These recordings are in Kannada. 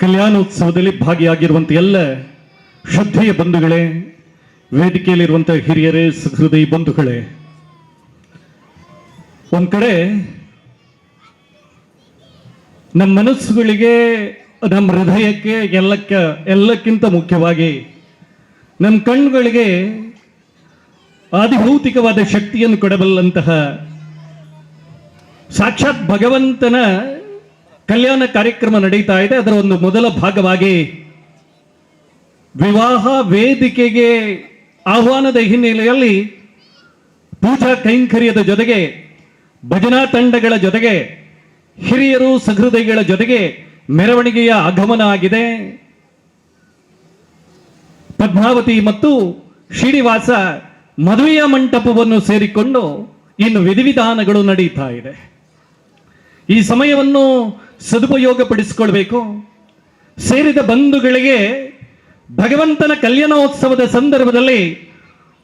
ಕಲ್ಯಾಣೋತ್ಸವದಲ್ಲಿ ಭಾಗಿಯಾಗಿರುವಂಥ ಎಲ್ಲ ಶ್ರದ್ಧೆಯ ಬಂಧುಗಳೇ, ವೇದಿಕೆಯಲ್ಲಿರುವಂಥ ಹಿರಿಯರೇ, ಸಹೃದಯ ಬಂಧುಗಳೇ, ಒಂದ್ ಕಡೆ ನಮ್ಮ ಮನಸ್ಸುಗಳಿಗೆ, ನಮ್ಮ ಹೃದಯಕ್ಕೆ ಎಲ್ಲಕ್ಕ, ಎಲ್ಲಕ್ಕಿಂತ ಮುಖ್ಯವಾಗಿ ನಮ್ಮ ಕಣ್ಣುಗಳಿಗೆ ಆದಿಭೌತಿಕವಾದ ಶಕ್ತಿಯನ್ನು ಕೊಡಬಲ್ಲಂತಹ ಸಾಕ್ಷಾತ್ ಭಗವಂತನ ಕಲ್ಯಾಣ ಕಾರ್ಯಕ್ರಮ ನಡೀತಾ ಇದೆ. ಅದರ ಒಂದು ಮೊದಲ ಭಾಗವಾಗಿ ವಿವಾಹ ವೇದಿಕೆಗೆ ಆಹ್ವಾನದ ಹಿನ್ನೆಲೆಯಲ್ಲಿ ಪೂಜಾ ಕೈಂಕರ್ಯದ ಜೊತೆಗೆ, ಭಜನಾ ತಂಡಗಳ ಜೊತೆಗೆ, ಹಿರಿಯರು ಸಹೃದಯಗಳ ಜೊತೆಗೆ ಮೆರವಣಿಗೆಯ ಆಗಮನ ಆಗಿದೆ. ಪದ್ಮಾವತಿ ಮತ್ತು ಶ್ರೀನಿವಾಸ ಮದುವೆಯ ಮಂಟಪವನ್ನು ಸೇರಿಕೊಂಡು ಇನ್ನು ವಿಧಿವಿಧಾನಗಳು ನಡೀತಾ ಇದೆ. ಈ ಸಮಯವನ್ನು ಸದುಪಯೋಗಪಡಿಸಿಕೊಳ್ಬೇಕು. ಸೇರಿದ ಬಂಧುಗಳಿಗೆ ಭಗವಂತನ ಕಲ್ಯಾಣೋತ್ಸವದ ಸಂದರ್ಭದಲ್ಲಿ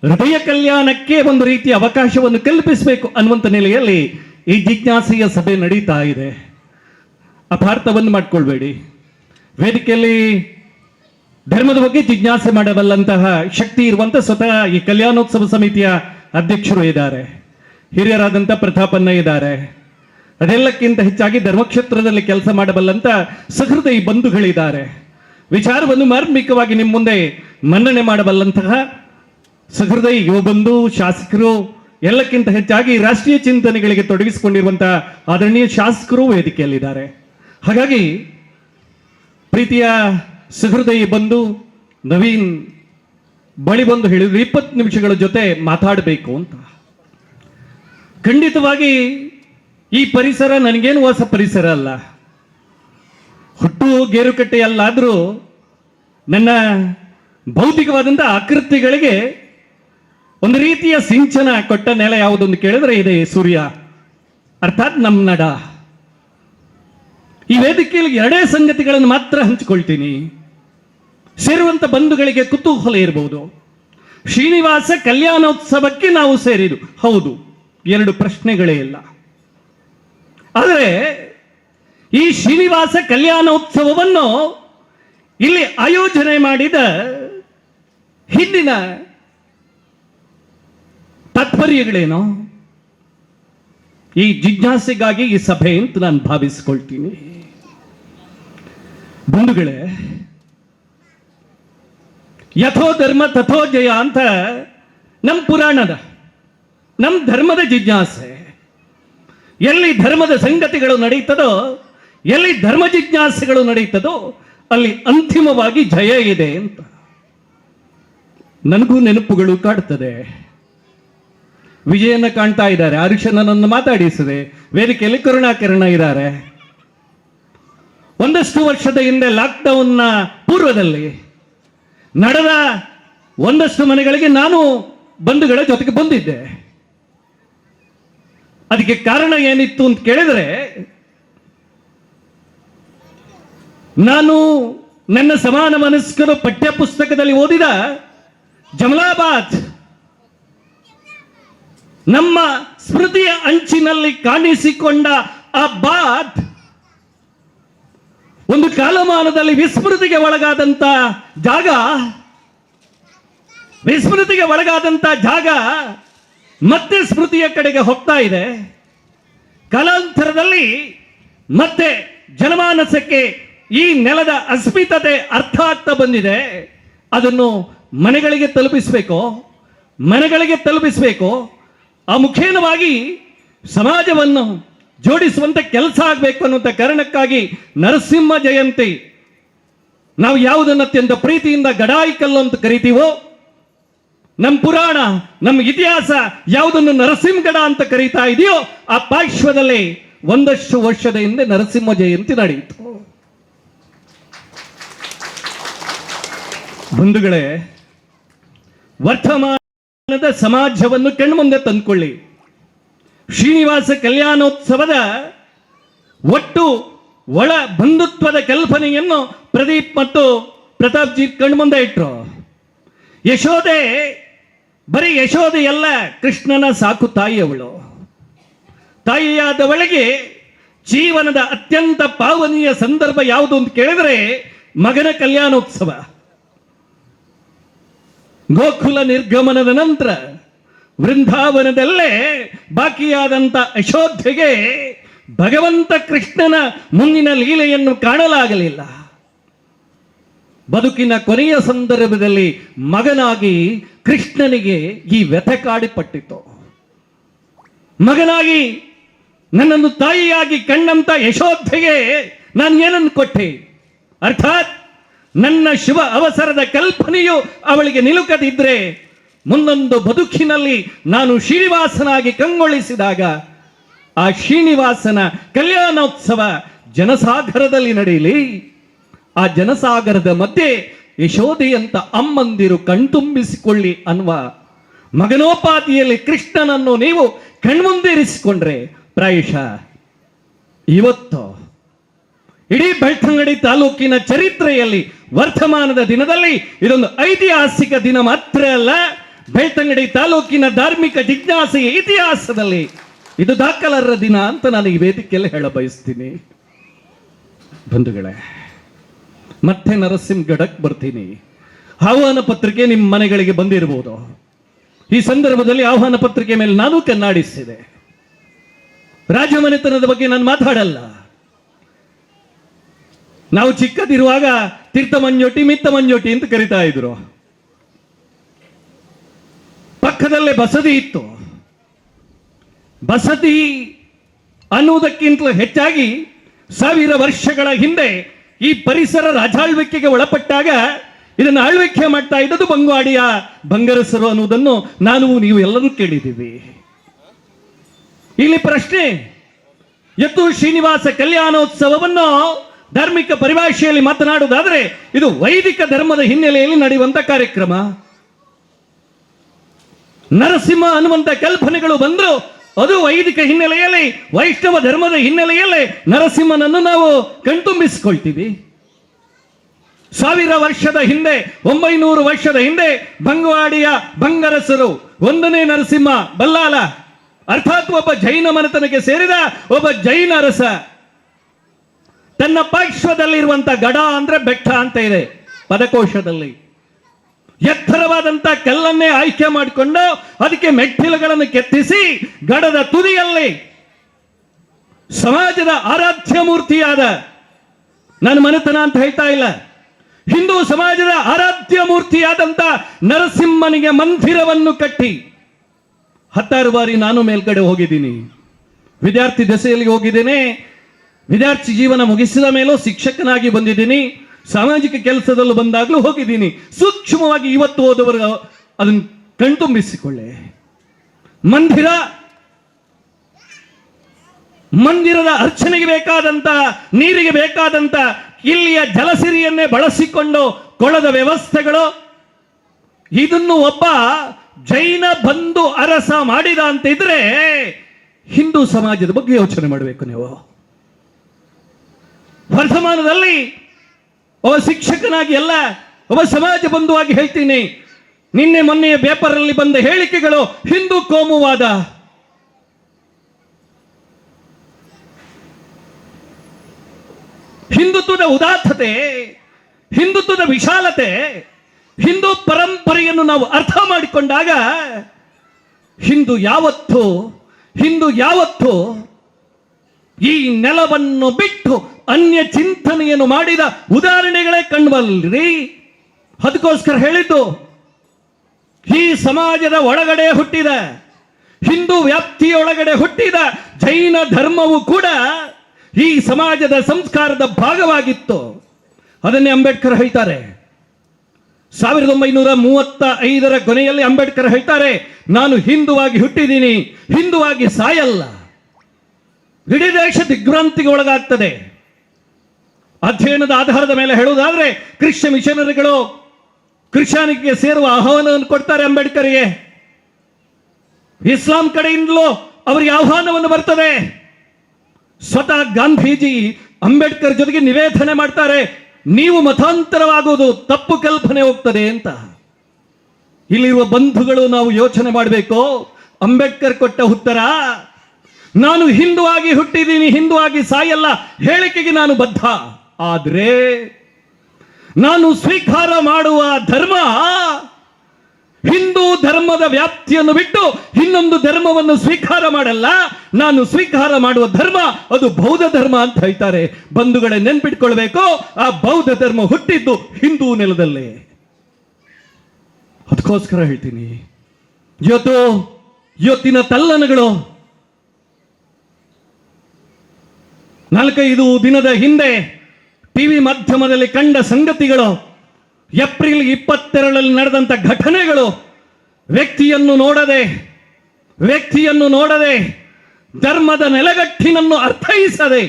ಹೃದಯ ಕಲ್ಯಾಣಕ್ಕೆ ಒಂದು ರೀತಿಯ ಅವಕಾಶವನ್ನು ಕಲ್ಪಿಸಬೇಕು ಅನ್ನುವಂಥ ನೆಲೆಯಲ್ಲಿ ಈ ಜಿಜ್ಞಾಸೆಯ ಸಭೆ ನಡೀತಾ ಇದೆ. ಅಪಾರ್ಥವನ್ನು ಮಾಡಿಕೊಳ್ಬೇಡಿ. ವೇದಿಕೆಯಲ್ಲಿ ಧರ್ಮದ ಬಗ್ಗೆ ಜಿಜ್ಞಾಸೆ ಮಾಡಬಲ್ಲಂತಹ ಶಕ್ತಿ ಇರುವಂತ ಸ್ವತಃ ಈ ಕಲ್ಯಾಣೋತ್ಸವ ಸಮಿತಿಯ ಅಧ್ಯಕ್ಷರು ಇದ್ದಾರೆ. ಹಿರಿಯರಾದಂಥ ಪ್ರತಾಪನ್ನ ಇದ್ದಾರೆ. ಅದೆಲ್ಲಕ್ಕಿಂತ ಹೆಚ್ಚಾಗಿ ಧರ್ಮಕ್ಷೇತ್ರದಲ್ಲಿ ಕೆಲಸ ಮಾಡಬಲ್ಲಂತ ಸಹೃದಯ ಬಂಧುಗಳಿದ್ದಾರೆ. ವಿಚಾರವನ್ನು ಮಾರ್ಮಿಕವಾಗಿ ನಿಮ್ಮ ಮುಂದೆ ಮನ್ನಣೆ ಮಾಡಬಲ್ಲಂತಹ ಸಹೃದಯ ಯುವ ಬಂಧು ಶಾಸಕರು, ಎಲ್ಲಕ್ಕಿಂತ ಹೆಚ್ಚಾಗಿ ರಾಷ್ಟ್ರೀಯ ಚಿಂತನೆಗಳಿಗೆ ತೊಡಗಿಸಿಕೊಂಡಿರುವಂತಹ ಆದರಣೀಯ ಶಾಸಕರು ವೇದಿಕೆಯಲ್ಲಿದ್ದಾರೆ. ಹಾಗಾಗಿ ಪ್ರೀತಿಯ ಸಹೃದಯಿ ಬಂಧು ನವೀನ್, ಬಳಿ ಬಂದು ಹೇಳಿದ್ರು ಇಪ್ಪತ್ತು ನಿಮಿಷಗಳ ಜೊತೆ ಮಾತಾಡಬೇಕು ಅಂತ. ಖಂಡಿತವಾಗಿ ಈ ಪರಿಸರ ನನಗೇನು ಹೊಸ ಪರಿಸರ ಅಲ್ಲ. ಹುಟ್ಟು ಗೇರುಕಟ್ಟೆ ಅಲ್ಲಾದರೂ ನನ್ನ ಭೌತಿಕವಾದಂಥ ಆಕೃತಿಗಳಿಗೆ ಒಂದು ರೀತಿಯ ಸಿಂಚನ ಕೊಟ್ಟ ನೆಲ ಯಾವುದೊಂದು ಕೇಳಿದ್ರೆ ಇದೆ ಸೂರ್ಯ, ಅರ್ಥಾತ್ ನಮ್ಮ ನಡ. ಈ ವೇದಿಕೆಯಲ್ಲಿ ಎರಡೇ ಸಂಗತಿಗಳನ್ನು ಮಾತ್ರ ಹಂಚಿಕೊಳ್ತೀನಿ. ಸೇರುವಂಥ ಬಂಧುಗಳಿಗೆ ಕುತೂಹಲ ಇರಬಹುದು. ಶ್ರೀನಿವಾಸ ಕಲ್ಯಾಣೋತ್ಸವಕ್ಕೆ ನಾವು ಸೇರಿದು ಹೌದು, ಎರಡು ಪ್ರಶ್ನೆಗಳೇ ಇಲ್ಲ. ಆದರೆ ಈ ಶ್ರೀನಿವಾಸ ಕಲ್ಯಾಣೋತ್ಸವವನ್ನು ಇಲ್ಲಿ ಆಯೋಜನೆ ಮಾಡಿದ ಹಿಂದಿನ ತಾತ್ಪರ್ಯಗಳೇನು? ಈ ಜಿಜ್ಞಾಸೆಗಾಗಿ ಈ ಸಭೆ ಅಂತ ನಾನು ಭಾವಿಸ್ಕೊಳ್ತೀನಿ. ಬಂಧುಗಳೇ, ಯಥೋ ಧರ್ಮ ತಥೋ ಜಯ ಅಂತ ನಮ್ಮ ಪುರಾಣದ, ನಮ್ಮ ಧರ್ಮದ ಜಿಜ್ಞಾಸೆ. ಎಲ್ಲಿ ಧರ್ಮದ ಸಂಗತಿಗಳು ನಡೀತದೋ, ಎಲ್ಲಿ ಧರ್ಮ ಜಿಜ್ಞಾಸೆಗಳು ನಡೀತದೋ, ಅಲ್ಲಿ ಅಂತಿಮವಾಗಿ ಜಯ ಇದೆ ಅಂತ. ನನಗೂ ನೆನಪುಗಳು ಕಾಡ್ತದೆ. ವಿಜಯನ ಕಾಣ್ತಾ ಇದ್ದಾರೆ ಹರಿಶನನ್ನು ಮಾತಾಡಿಸಿದೆ, ವೇದಿಕೆಯಲ್ಲಿ ಕರುಣಾಕಿರಣ ಇದ್ದಾರೆ. ಒಂದಷ್ಟು ವರ್ಷದ ಹಿಂದೆ ಲಾಕ್ಡೌನ್ನ ಪೂರ್ವದಲ್ಲಿ ನಡೆದ ಒಂದಷ್ಟು ಮನೆಗಳಿಗೆ ನಾನು ಬಂಧುಗಳ ಜೊತೆಗೆ ಬಂದಿದ್ದೆ. ಅದಕ್ಕೆ ಕಾರಣ ಏನಿತ್ತು ಅಂತ ಕೇಳಿದರೆ, ನಾನು ನನ್ನ ಸಮಾನ ಮನಸ್ಕರು ಪಠ್ಯ ಪುಸ್ತಕದಲ್ಲಿ ಓದಿದ ಜಮಲಾಬಾದ್ ನಮ್ಮ ಸ್ಮೃತಿಯ ಅಂಚಿನಲ್ಲಿ ಕಾಣಿಸಿಕೊಂಡ ಆ ಬಾತ್ ಒಂದು ಕಾಲಮಾನದಲ್ಲಿ ವಿಸ್ಮೃತಿಗೆ ಒಳಗಾದಂತ ಜಾಗ, ವಿಸ್ಮೃತಿಗೆ ಒಳಗಾದಂತ ಜಾಗ ಮತ್ತೆ ಸ್ಮೃತಿಯ ಕಡೆಗೆ ಹೋಗ್ತಾ ಇದೆ. ಕಲಾಂತರದಲ್ಲಿ ಮತ್ತೆ ಜನಮಾನಸಕ್ಕೆ ಈ ನೆಲದ ಅಸ್ಮಿತತೆ ಅರ್ಥ ಆಗ್ತಾ ಬಂದಿದೆ. ಅದನ್ನು ಮನೆಗಳಿಗೆ ತಲುಪಿಸಬೇಕು. ಮನೆಗಳಿಗೆ ತಲುಪಿಸಬೇಕು. ಆ ಮುಖೇನವಾಗಿ ಸಮಾಜವನ್ನು ಜೋಡಿಸುವಂತ ಕೆಲಸ ಆಗಬೇಕು ಅನ್ನುವಂಥ ಕಾರಣಕ್ಕಾಗಿ ನರಸಿಂಹ ಜಯಂತಿ. ನಾವು ಯಾವುದನ್ನು ಅತ್ಯಂತ ಪ್ರೀತಿಯಿಂದ ಗಡಾಯಿ ಕಲ್ಲು ಅಂತ ಕರಿತೀವೋ ನಮ್ಮ ಪುರಾಣ ನಮ್ಮ ಇತಿಹಾಸ ಯಾವುದನ್ನು ನರಸಿಂಹಗಡ ಅಂತ ಕರೀತಾ ಇದೆಯೋ, ಆ ಪಾರ್ಶ್ವದಲ್ಲಿ ಒಂದಷ್ಟು ವರ್ಷದ ಹಿಂದೆ ನರಸಿಂಹ ಜಯಂತಿ ನಡೆಯಿತು. ಬಂಧುಗಳೇ, ವರ್ತಮಾನದ ಸಮಾಜವನ್ನು ಕಣ್ಮುಂದೆ ತಂದುಕೊಳ್ಳಿ. ಶ್ರೀನಿವಾಸ ಕಲ್ಯಾಣೋತ್ಸವದ ಒಟ್ಟು ಒಳ ಬಂಧುತ್ವದ ಕಲ್ಪನೆಯನ್ನು ಪ್ರದೀಪ್ ಮತ್ತು ಪ್ರತಾಪ್ ಜಿ ಕಣ್ಮುಂದೆ ಇಟ್ರು. ಯಶೋದೆ ಬರೀ ಯಶೋದೆ ಎಲ್ಲ ಕೃಷ್ಣನ ಸಾಕು ತಾಯಿಯವಳು. ತಾಯಿಯಾದವಳಿಗೆ ಜೀವನದ ಅತ್ಯಂತ ಪಾವನೀಯ ಸಂದರ್ಭ ಯಾವುದು ಅಂತ ಕೇಳಿದ್ರೆ, ಮಗನ ಕಲ್ಯಾಣೋತ್ಸವ. ಗೋಕುಲ ನಿರ್ಗಮನದ ನಂತರ ವೃಂದಾವನದಲ್ಲೇ ಬಾಕಿಯಾದಂತ ಅಶೋಧ್ಯೆಗೆ ಭಗವಂತ ಕೃಷ್ಣನ ಮುಂದಿನ ಲೀಲೆಯನ್ನು ಕಾಣಲಾಗಲಿಲ್ಲ. ಬದುಕಿನ ಕೊನೆಯ ಸಂದರ್ಭದಲ್ಲಿ ಮಗನಾಗಿ ಕೃಷ್ಣನಿಗೆ ಈ ವ್ಯಥೆ ಕಾಡಿಪಟ್ಟಿತು ಮಗನಾಗಿ ನನ್ನನ್ನು ತಾಯಿಯಾಗಿ ಕಂಡಂತ ಯಶೋಧೆಗೆ ನಾನು ಏನನ್ನು ಕೊಟ್ಟೆ? ಅರ್ಥಾತ್ ನನ್ನ ಶುಭ ಅವಸರದ ಕಲ್ಪನೆಯು ಅವಳಿಗೆ ನಿಲುಕದಿದ್ರೆ ಮುಂದೊಂದು ಬದುಕಿನಲ್ಲಿ ನಾನು ಶ್ರೀನಿವಾಸನಾಗಿ ಕಂಗೊಳಿಸಿದಾಗ ಆ ಶ್ರೀನಿವಾಸನ ಕಲ್ಯಾಣೋತ್ಸವ ಜನಸಾಗರದಲ್ಲಿ ನಡೆಯಲಿ. ಆ ಜನಸಾಗರದ ಮಧ್ಯೆ ಯಶೋದೆಯಂತ ಅಮ್ಮಂದಿರು ಕಣ್ತುಂಬಿಸಿಕೊಳ್ಳಿ ಅನ್ನುವ ಮಗನೋಪಾದಿಯಲ್ಲಿ ಕೃಷ್ಣನನ್ನು ನೀವು ಕಣ್ಮುಂದಿರಿಸಿಕೊಂಡ್ರೆ ಪ್ರಾಯಶ ಇವತ್ತು ಇಡೀ ಬೆಳ್ತಂಗಡಿ ತಾಲೂಕಿನ ಚರಿತ್ರೆಯಲ್ಲಿ ವರ್ತಮಾನದ ದಿನದಲ್ಲಿ ಇದೊಂದು ಐತಿಹಾಸಿಕ ದಿನ ಮಾತ್ರ ಅಲ್ಲ. ಬೆಳ್ತಂಗಡಿ ತಾಲೂಕಿನ ಧಾರ್ಮಿಕ ಜಿಜ್ಞಾಸೆಯ ಇತಿಹಾಸದಲ್ಲಿ ಇದು ದಾಖಲರ ದಿನ ಅಂತ ನಾನು ಈ ವೇದಿಕೆಯಲ್ಲಿ ಹೇಳ ಬಯಸ್ತೀನಿ ಬಂಧುಗಳೇ ಮತ್ತೆ ನರಸಿಂಹಗಢಕ್ಕೆ ಬರ್ತೀನಿ. ಆಹ್ವಾನ ಪತ್ರಿಕೆ ನಿಮ್ಮ ಮನೆಗಳಿಗೆ ಬಂದಿರಬಹುದು ಈ ಸಂದರ್ಭದಲ್ಲಿ ಆಹ್ವಾನ ಪತ್ರಿಕೆ ಮೇಲೆ ನಾನು ಕಣ್ಣಾಡಿಸಿದೆ ರಾಜಮನೆತನದ ಬಗ್ಗೆ ನಾನು ಮಾತಾಡಲ್ಲ. ನಾವು ಚಿಕ್ಕದಿರುವಾಗ ತೀರ್ಥ ಮಂಜೋಟಿ ಮಿತ್ತ ಮಂಜೋಟಿ ಅಂತ ಕರಿತಾ ಇದ್ರು. ಪಕ್ಕದಲ್ಲೇ ಬಸದಿ ಇತ್ತು. ಬಸದಿ ಅನ್ನುವುದಕ್ಕಿಂತಲೂ ಹೆಚ್ಚಾಗಿ ಸಾವಿರ ವರ್ಷಗಳ ಹಿಂದೆ ಈ ಪರಿಸರ ರಾಜಾಳ್ವಿಕೆಗೆ ಒಳಪಟ್ಟಾಗ ಇದನ್ನು ಆಳ್ವಿಕೆ ಮಾಡ್ತಾ ಇದ್ದದ್ದು ಬಂಗ್ವಾಡಿಯ ಬಂಗರಸರು ಅನ್ನುವುದನ್ನು ನಾನು, ನೀವು ಎಲ್ಲರೂ ಕೇಳಿದ್ದೀವಿ. ಇಲ್ಲಿ ಪ್ರಶ್ನೆ, ಎತ್ತು ಶ್ರೀನಿವಾಸ ಕಲ್ಯಾಣೋತ್ಸವವನ್ನು ಧಾರ್ಮಿಕ ಪರಿಭಾಷೆಯಲ್ಲಿ ಮಾತನಾಡುವುದಾದರೆ ಇದು ವೈದಿಕ ಧರ್ಮದ ಹಿನ್ನೆಲೆಯಲ್ಲಿ ನಡೆಯುವಂತ ಕಾರ್ಯಕ್ರಮ. ನರಸಿಂಹ ಅನ್ನುವಂಥ ಕಲ್ಪನೆಗಳು ಬಂದ್ರು ಅದು ವೈದಿಕ ಹಿನ್ನೆಲೆಯಲ್ಲಿ, ವೈಷ್ಣವ ಧರ್ಮದ ಹಿನ್ನೆಲೆಯಲ್ಲಿ ನರಸಿಂಹನನ್ನು ನಾವು ಕಣ್ತುಂಬಿಸಿಕೊಳ್ತೀವಿ. ಸಾವಿರ ವರ್ಷದ ಹಿಂದೆ, ಒಂಬೈನೂರು ವರ್ಷದ ಹಿಂದೆ ಬಂಗವಾಡಿಯ ಬಂಗರಸರು, ಒಂದನೇ ನರಸಿಂಹ ಬಲ್ಲಾಲ, ಅರ್ಥಾತ್ ಒಬ್ಬ ಜೈನ ಮನೆತನಕ್ಕೆ ಸೇರಿದ ಒಬ್ಬ ಜೈನ ಅರಸ ತನ್ನ ಪಾರ್ಶ್ವದಲ್ಲಿರುವಂತ ಗಡ ಅಂದ್ರೆ ಬೆಟ್ಟ ಅಂತ ಇದೆ, ಪದಕೋಶದಲ್ಲಿ. ಎತ್ತರವಾದಂತ ಕಲ್ಲನ್ನೇ ಆಯ್ಕೆ ಮಾಡಿಕೊಂಡು ಅದಕ್ಕೆ ಮೆಟ್ಟಿಲುಗಳನ್ನು ಕೆತ್ತಿಸಿ ಗಡದ ತುದಿಯಲ್ಲಿ ಸಮಾಜದ ಆರಾಧ್ಯ ಮೂರ್ತಿಯಾದ ನನ್ನ ಮನೆತನ ಅಂತ ಹೇಳ್ತಾ ಇಲ್ಲ. ಹಿಂದೂ ಸಮಾಜದ ಆರಾಧ್ಯ ಮೂರ್ತಿಯಾದಂತ ನರಸಿಂಹನಿಗೆ ಮಂದಿರವನ್ನು ಕಟ್ಟಿ ಹತ್ತಾರು ಬಾರಿ ನಾನು ಮೇಲ್ಗಡೆ ಹೋಗಿದ್ದೀನಿ. ವಿದ್ಯಾರ್ಥಿ ದೆಸೆಯಲ್ಲಿ ಹೋಗಿದ್ದೇನೆ. ವಿದ್ಯಾರ್ಥಿ ಜೀವನ ಮುಗಿಸಿದ ಮೇಲೂ ಶಿಕ್ಷಕನಾಗಿ ಬಂದಿದ್ದೀನಿ. ಸಾಮಾಜಿಕ ಕೆಲಸದಲ್ಲೂ ಬಂದಾಗಲೂ ಹೋಗಿದ್ದೀನಿ. ಸೂಕ್ಷ್ಮವಾಗಿ ಇವತ್ತು ಹೋದವರು ಅದನ್ನು ಕಣ್ತುಂಬಿಸಿಕೊಳ್ಳೆ. ಮಂದಿರ, ಮಂದಿರದ ಅರ್ಚನೆಗೆ ಬೇಕಾದಂತ, ನೀರಿಗೆ ಬೇಕಾದಂತ ಇಲ್ಲಿಯ ಜಲಸಿರಿಯನ್ನೇ ಬಳಸಿಕೊಂಡು ಕೊಳದ ವ್ಯವಸ್ಥೆಗಳು. ಇದನ್ನು ಒಬ್ಬ ಜೈನ ಬಂಧು ಅರಸ ಮಾಡಿದ ಅಂತ ಇದ್ರೆ ಹಿಂದೂ ಸಮಾಜದ ಬಗ್ಗೆ ಯೋಚನೆ ಮಾಡಬೇಕು ನೀವು. ವರ್ತಮಾನದಲ್ಲಿ ಒಬ್ಬ ಶಿಕ್ಷಕನಾಗಿ ಅಲ್ಲ ಒಬ್ಬ ಸಮಾಜ ಬಂಧುವಾಗಿ ಹೇಳ್ತೀನಿ. ನಿನ್ನೆ ಮೊನ್ನೆಯ ಪೇಪರಲ್ಲಿ ಬಂದ ಹೇಳಿಕೆಗಳು ಹಿಂದೂ ಕೋಮುವಾದ. ಹಿಂದುತ್ವದ ಉದಾತ್ತತೆ, ಹಿಂದುತ್ವದ ವಿಶಾಲತೆ, ಹಿಂದೂ ಪರಂಪರೆಯನ್ನು ನಾವು ಅರ್ಥ ಮಾಡಿಕೊಂಡಾಗ ಹಿಂದೂ ಯಾವತ್ತು ಹಿಂದೂ ಯಾವತ್ತು ಈ ನೆಲವನ್ನು ಬಿಟ್ಟು ಅನ್ಯ ಚಿಂತನೆಯನ್ನು ಮಾಡಿದ ಉದಾಹರಣೆಗಳೇ ಕಂಡುಬಲ್ರಿ ಅದಕ್ಕೋಸ್ಕರ ಹೇಳಿದ್ದು, ಈ ಸಮಾಜದ ಒಳಗಡೆ ಹುಟ್ಟಿದ, ಹಿಂದೂ ವ್ಯಾಪ್ತಿಯೊಳಗಡೆ ಹುಟ್ಟಿದ ಜೈನ ಧರ್ಮವು ಕೂಡ ಈ ಸಮಾಜದ ಸಂಸ್ಕಾರದ ಭಾಗವಾಗಿತ್ತು. ಅದನ್ನೇ ಅಂಬೇಡ್ಕರ್ ಹೇಳ್ತಾರೆ. ಸಾವಿರದ ಒಂಬೈನೂರ ಮೂವತ್ತ ಐದರ ಕೊನೆಯಲ್ಲಿ ಅಂಬೇಡ್ಕರ್ ಹೇಳ್ತಾರೆ, ನಾನು ಹಿಂದುವಾಗಿ ಹುಟ್ಟಿದ್ದೀನಿ, ಹಿಂದುವಾಗಿ ಸಾಯಲ್ಲ. ಇಡೀ ದೇಶ ದಿಗ್ಭ್ರಾಂತಿಗೆ ಒಳಗಾಗ್ತದೆ. ಅಧ್ಯಯನದ ಆಧಾರದ ಮೇಲೆ ಹೇಳುವುದಾದ್ರೆ ಕ್ರಿಶ್ಚ ಮಿಷನರಿಗಳು ಕ್ರಿಶ್ಚಾನಿಗೆ ಸೇರುವ ಆಹ್ವಾನವನ್ನು ಕೊಡ್ತಾರೆ ಅಂಬೇಡ್ಕರ್ಗೆ. ಇಸ್ಲಾಂ ಕಡೆಯಿಂದಲೂ ಅವರಿಗೆ ಆಹ್ವಾನವನ್ನು ಬರ್ತದೆ. ಸ್ವತಃ ಗಾಂಧೀಜಿ ಅಂಬೇಡ್ಕರ್ ಜೊತೆಗೆ ನಿವೇದನೆ ಮಾಡ್ತಾರೆ, ನೀವು ಮತಾಂತರವಾಗುವುದು ತಪ್ಪು ಕಲ್ಪನೆ ಹೋಗ್ತದೆ ಅಂತ. ಇಲ್ಲಿರುವ ಬಂಧುಗಳು ನಾವು ಯೋಚನೆ ಮಾಡಬೇಕು, ಅಂಬೇಡ್ಕರ್ ಕೊಟ್ಟ ಉತ್ತರ, ನಾನು ಹಿಂದೂ ಆಗಿ ಹುಟ್ಟಿದ್ದೀನಿ ಹಿಂದೂ ಆಗಿ ಸಾಯಲ್ಲ, ಹೇಳಿಕೆಗೆ ನಾನು ಬದ್ಧ. ಆದ್ರೆ ನಾನು ಸ್ವೀಕಾರ ಮಾಡುವ ಧರ್ಮ ಹಿಂದೂ ಧರ್ಮದ ವ್ಯಾಪ್ತಿಯನ್ನು ಬಿಟ್ಟು ಇನ್ನೊಂದು ಧರ್ಮವನ್ನು ಸ್ವೀಕಾರ ಮಾಡಲ್ಲ. ನಾನು ಸ್ವೀಕಾರ ಮಾಡುವ ಧರ್ಮ ಅದು ಬೌದ್ಧ ಧರ್ಮ ಅಂತ ಹೇಳ್ತಾರೆ. ಬಂಧುಗಳೇ ನೆನ್ಪಿಟ್ಕೊಳ್ಬೇಕು, ಆ ಬೌದ್ಧ ಧರ್ಮ ಹುಟ್ಟಿದ್ದು ಹಿಂದೂ ನೆಲದಲ್ಲೇ. ಅದಕ್ಕೋಸ್ಕರ ಹೇಳ್ತೀನಿ. ಇವತ್ತು ಇವತ್ತಿನ ತಲ್ಲನಗಳು ನಾಲ್ಕೈದು ದಿನದ ಹಿಂದೆ ಟಿವಿ ಮಾಧ್ಯಮದಲ್ಲಿ ಕಂಡ ಸಂಗತಿಗಳು, ಏಪ್ರಿಲ್ ಇಪ್ಪತ್ತೆರಡರಲ್ಲಿ ನಡೆದಂತ ಘಟನೆಗಳು, ವ್ಯಕ್ತಿಯನ್ನು ನೋಡದೆ ವ್ಯಕ್ತಿಯನ್ನು ನೋಡದೆ, ಧರ್ಮದ ನೆಲಗಟ್ಟಿನನ್ನು ಅರ್ಥೈಸದೆ,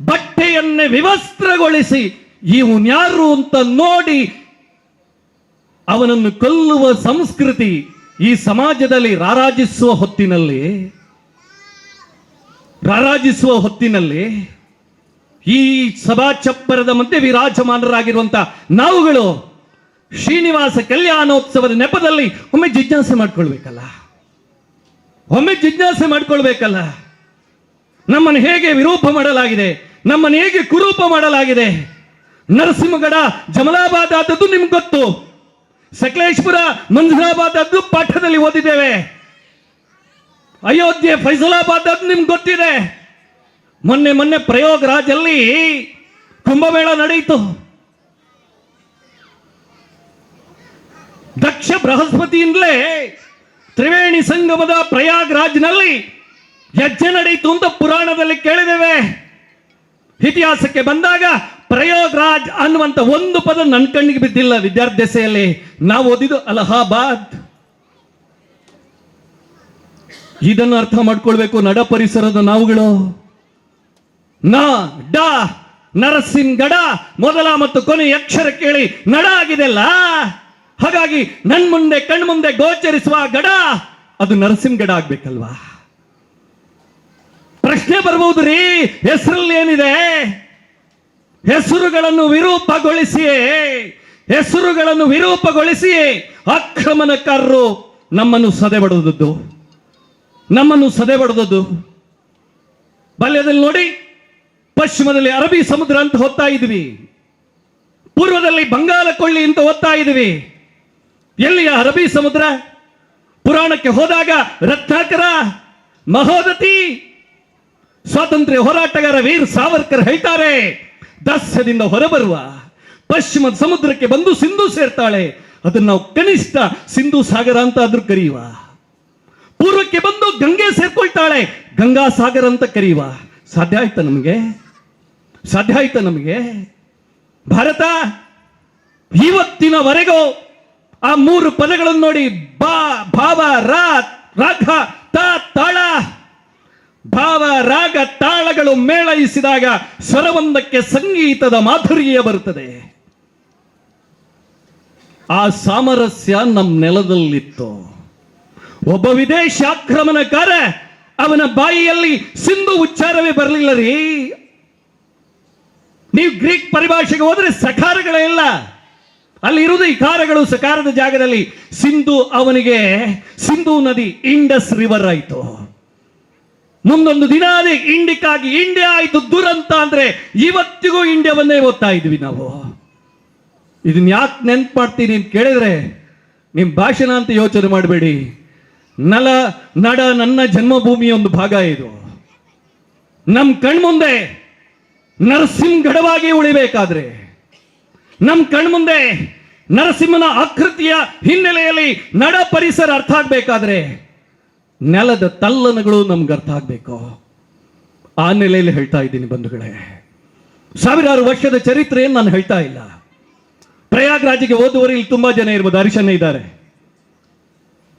ಬಟ್ಟೆಯನ್ನೇ ವಿವಸ್ತ್ರಗೊಳಿಸಿ ಇವನ್ಯಾರು ಅಂತ ನೋಡಿ ಅವನನ್ನು ಕೊಲ್ಲುವ ಸಂಸ್ಕೃತಿ ಈ ಸಮಾಜದಲ್ಲಿ ರಾರಾಜಿಸುವ ಹೊತ್ತಿನಲ್ಲಿ ರಾರಾಜಿಸುವ ಹೊತ್ತಿನಲ್ಲಿ ಈ ಸಭಾ ಚಪ್ಪರದ ಮಧ್ಯೆ ವಿರಾಜಮಾನರಾಗಿರುವಂತ ನಾವುಗಳು ಶ್ರೀನಿವಾಸ ಕಲ್ಯಾಣೋತ್ಸವದ ನೆಪದಲ್ಲಿ ಒಮ್ಮೆ ಜಿಜ್ಞಾಸೆ ಮಾಡ್ಕೊಳ್ಬೇಕಲ್ಲ? ಒಮ್ಮೆ ಜಿಜ್ಞಾಸೆ ಮಾಡ್ಕೊಳ್ಬೇಕಲ್ಲ? ನಮ್ಮನ್ನು ಹೇಗೆ ವಿರೂಪ ಮಾಡಲಾಗಿದೆ? ನಮ್ಮನ್ನು ಹೇಗೆ ಕುರೂಪ ಮಾಡಲಾಗಿದೆ? ನರಸಿಂಹಗಡ ಜಮಲಾಬಾದ್ ಆದದ್ದು ನಿಮ್ಗೆ ಗೊತ್ತು. ಸಕಲೇಶ್ಪುರ ಮಂಜುರಾಬಾದ್ ಆದ್ದು ಪಾಠದಲ್ಲಿ ಓದಿದ್ದೇವೆ. ಅಯೋಧ್ಯೆ ಫೈಸಲಾಬಾದ್ ಆದ್ದು ನಿಮ್ಗೆ ಗೊತ್ತಿದೆ. ಮೊನ್ನೆ ಮೊನ್ನೆ ಪ್ರಯೋಗರಾಜಲ್ಲಿ ಕುಂಭಮೇಳ ನಡೆಯಿತು. ದಕ್ಷ ಬೃಹಸ್ಪತಿಯಿಂದಲೇ ತ್ರಿವೇಣಿ ಸಂಗಮದ ಪ್ರಯಾಗ್ರಾಜ್ನಲ್ಲಿ ಯಜ್ಞ ನಡೆಯಿತು ಅಂತ ಪುರಾಣದಲ್ಲಿ ಕೇಳಿದ್ದೇವೆ. ಇತಿಹಾಸಕ್ಕೆ ಬಂದಾಗ ಪ್ರಯೋಗರಾಜ್ ಅನ್ನುವಂತ ಒಂದು ಪದ ನನ್ನ ಕಣ್ಣಿಗೆ ಬಿದ್ದಿಲ್ಲ ವಿದ್ಯಾರ್ಥಿಸೆಯಲ್ಲಿ ನಾವು ಓದಿದ್ದು ಅಲಹಾಬಾದ್. ಇದನ್ನು ಅರ್ಥ ಮಾಡ್ಕೊಳ್ಬೇಕು ನಡ ಪರಿಸರದ ನಾವುಗಳು. ನ, ಡ ನರಸಿಂಹಗಡ ಮೊದಲ ಮತ್ತು ಕೊನೆ ಅಕ್ಷರ ಕೇಳಿ ನಡ ಆಗಿದೆಲ್ಲ ಹಾಗಾಗಿ ನನ್ ಮುಂದೆ ಕಣ್ಮುಂದೆ ಗೋಚರಿಸುವ ಗಡ, ಅದು ನರಸಿಂಹಗಡ ಆಗ್ಬೇಕಲ್ವಾ? ಪ್ರಶ್ನೆ ಬರಬಹುದು ರೀ, ಹೆಸರಲ್ಲಿ ಏನಿದೆ? ಹೆಸರುಗಳನ್ನು ವಿರೂಪಗೊಳಿಸಿಯೇ ಹೆಸರುಗಳನ್ನು ವಿರೂಪಗೊಳಿಸಿಯೇ ಆಕ್ರಮಣಕಾರರು ನಮ್ಮನ್ನು ಸದೆ ಬಡದದ್ದು. ನಮ್ಮನ್ನು ಸದೆ ಬಡದದ್ದು. ಬಾಲ್ಯದಲ್ಲಿ ನೋಡಿ ಪಶ್ಚಿಮದಲ್ಲಿ ಅರಬಿ ಸಮುದ್ರ ಅಂತ ಹೋಗ್ತಾ ಇದ್ವಿ. ಪೂರ್ವದಲ್ಲಿ ಬಂಗಾಲ ಕೊಳ್ಳಿ ಅಂತ ಓದ್ತಾ ಇದ್ವಿ. ಎಲ್ಲಿಯ ಅರಬ್ಬಿ ಸಮುದ್ರ? ಪುರಾಣಕ್ಕೆ ಹೋದಾಗ ರತ್ನಾಕರ, ಮಹೋದತಿ, ಸ್ವಾತಂತ್ರ್ಯ ಹೋರಾಟಗಾರ ವೀರ್ ಸಾವರ್ಕರ್ ಹೇಳ್ತಾರೆ, ದಾಸ್ಯದಿಂದ ಹೊರಬರುವ ಪಶ್ಚಿಮದ ಸಮುದ್ರಕ್ಕೆ ಬಂದು ಸಿಂಧು ಸೇರ್ತಾಳೆ. ಅದನ್ನ ನಾವು ಕನಿಷ್ಠ ಸಿಂಧು ಸಾಗರ ಅಂತ ಆದ್ರೂ ಕರೆಯುವ ಪೂರ್ವಕ್ಕೆ ಬಂದು ಗಂಗೆ ಸೇರ್ಕೊಳ್ತಾಳೆ. ಗಂಗಾ ಸಾಗರ ಅಂತ ಕರೆಯುವ ಸಾಧ್ಯ ಆಯ್ತಾ ನಮಗೆ? ಸಾಧ್ಯ ಆಯ್ತಾ ನಮಗೆ? ಭಾರತ, ಇವತ್ತಿನವರೆಗೂ ಆ ಮೂರು ಪದಗಳನ್ನು ನೋಡಿ, ಬಾ, ಭಾವ, ರಾ, ರಾಘ, ತಾ, ತಾಳ, ಭಾವ, ರಾಗ, ತಾಳಗಳು ಮೇಳೈಸಿದಾಗ ಸ್ವರವೊಂದಕ್ಕೆ ಸಂಗೀತದ ಮಾಧುರ್ಯ ಬರುತ್ತದೆ. ಆ ಸಾಮರಸ್ಯ ನಮ್ಮ ನೆಲದಲ್ಲಿತ್ತು. ಒಬ್ಬ ವಿದೇಶ ಆಕ್ರಮಣಕಾರ ಅವನ ಬಾಯಿಯಲ್ಲಿ ಸಿಂಧು ಉಚ್ಚಾರವೇ ಬರಲಿಲ್ಲ ರೀ. ನೀವು ಗ್ರೀಕ್ ಪರಿಭಾಷೆಗೆ ಹೋದರೆ ಸಕಾರಗಳೇ ಇಲ್ಲ. ಅಲ್ಲಿ ಇರುವುದು ಇಕಾರಗಳು ಸಕಾರದ ಜಾಗದಲ್ಲಿ. ಸಿಂಧು ಅವನಿಗೆ ಸಿಂಧು ನದಿ ಇಂಡಸ್ ರಿವರ್ ಆಯಿತು. ಮುಂದೊಂದು ದಿನ ಅದೇ ಇಂಡಿಕಾಗಿ ಇಂಡಿಯಾ ಆಯಿತು ದುರಂತ ಅಂದ್ರೆ ಇವತ್ತಿಗೂ ಇಂಡಿಯಾವನ್ನೇ ಓದ್ತಾ ಇದ್ವಿ ನಾವು. ಇದನ್ನ ಯಾಕೆ ನೆನ್ಪು ಮಾಡ್ತೀನಿ ಅಂತ ಕೇಳಿದ್ರೆ ನಿಮ್ಮ ಭಾಷಣ ಅಂತ ಯೋಚನೆ ಮಾಡಬೇಡಿ. ನಲ, ನಡ, ನನ್ನ ಜನ್ಮಭೂಮಿಯ ಒಂದು ಭಾಗ ಇದು. ನಮ್ಮ ಕಣ್ಮುಂದೆ ನರಸಿಂಹಗಡವಾಗಿ ಉಳಿಬೇಕಾದ್ರೆ ನಮ್ಮ ಕಣ್ಮುಂದೆ ನರಸಿಂಹನ ಆಕೃತಿಯ ಹಿನ್ನೆಲೆಯಲ್ಲಿ ನಡ ಪರಿಸರ ಅರ್ಥ ಆಗ್ಬೇಕಾದ್ರೆ, ನೆಲದ ತಲ್ಲನಗಳು ನಮ್ಗೆ ಅರ್ಥ ಆಗ್ಬೇಕು. ಆ ನೆಲೆಯಲ್ಲಿ ಹೇಳ್ತಾ ಇದ್ದೀನಿ ಬಂಧುಗಳೇ. ಸಾವಿರಾರು ವರ್ಷದ ಚರಿತ್ರೆಯನ್ನು ನಾನು ಹೇಳ್ತಾ ಇಲ್ಲ. ಪ್ರಯಾಗ್ರಾಜಿಗೆ ಓದುವರಲ್ಲಿ ತುಂಬಾ ಜನ ಇರ್ಬೋದು ಅರಿಶನ ಇದ್ದಾರೆ.